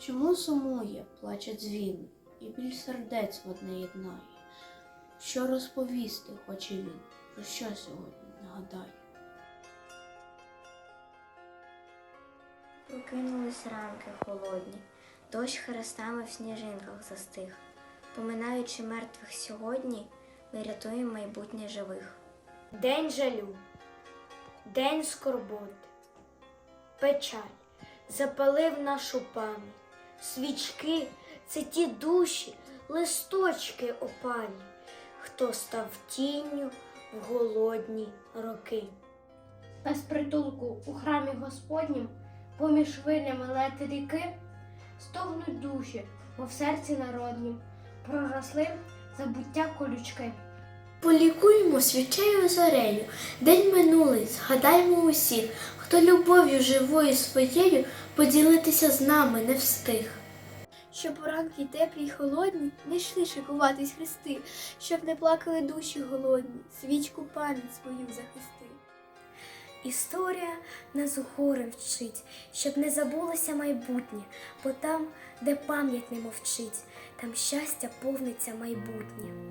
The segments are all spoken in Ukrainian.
Чому сумує, плаче дзвін, і біль сердець в одне єднає? Що розповісти хоче він, про що сьогодні нагадає? Прокинулись ранки холодні, дощ хрестами в сніжинках застиг. Поминаючи мертвих сьогодні, ми рятуємо майбутнє живих. День жалю, день скорботи, печаль запалив нашу пам'ять. Свічки це ті душі, листочки опалі, хто став тінню в голодні роки. без притулку у храмі Господнім, поміж хвилями лети ріки, стогнуть душі, бо в серці народнім проросли забуття колючки. Полікуємо свічею зорею, день минулий, згадаймо усіх, хто любов'ю живою своєю поділитися з нами не встиг. Щоб у ранки теплі й холодні не йшли шикуватись хрести, щоб не плакали душі голодні, свічку пам'ять свою захисти. Історія нас горе вчить, щоб не забулося майбутнє, бо там, де пам'ять не мовчить, там щастя повниться майбутнє.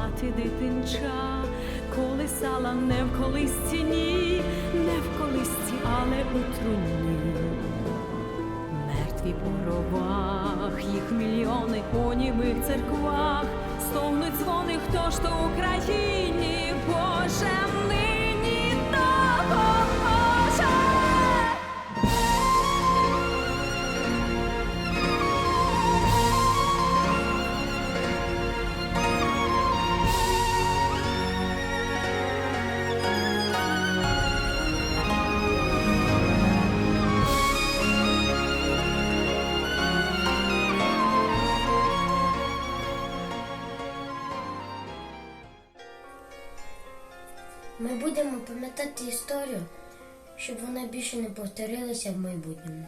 мати дитинча, колисала не в колисці, ні, не в колисці, але у труні. Мертві по гробах, їх мільйони у німих церквах, стогнуть дзвони, хто ж то Україні, Боже, нині Ми будемо пам'ятати історію, щоб вона більше не повторилася в майбутньому.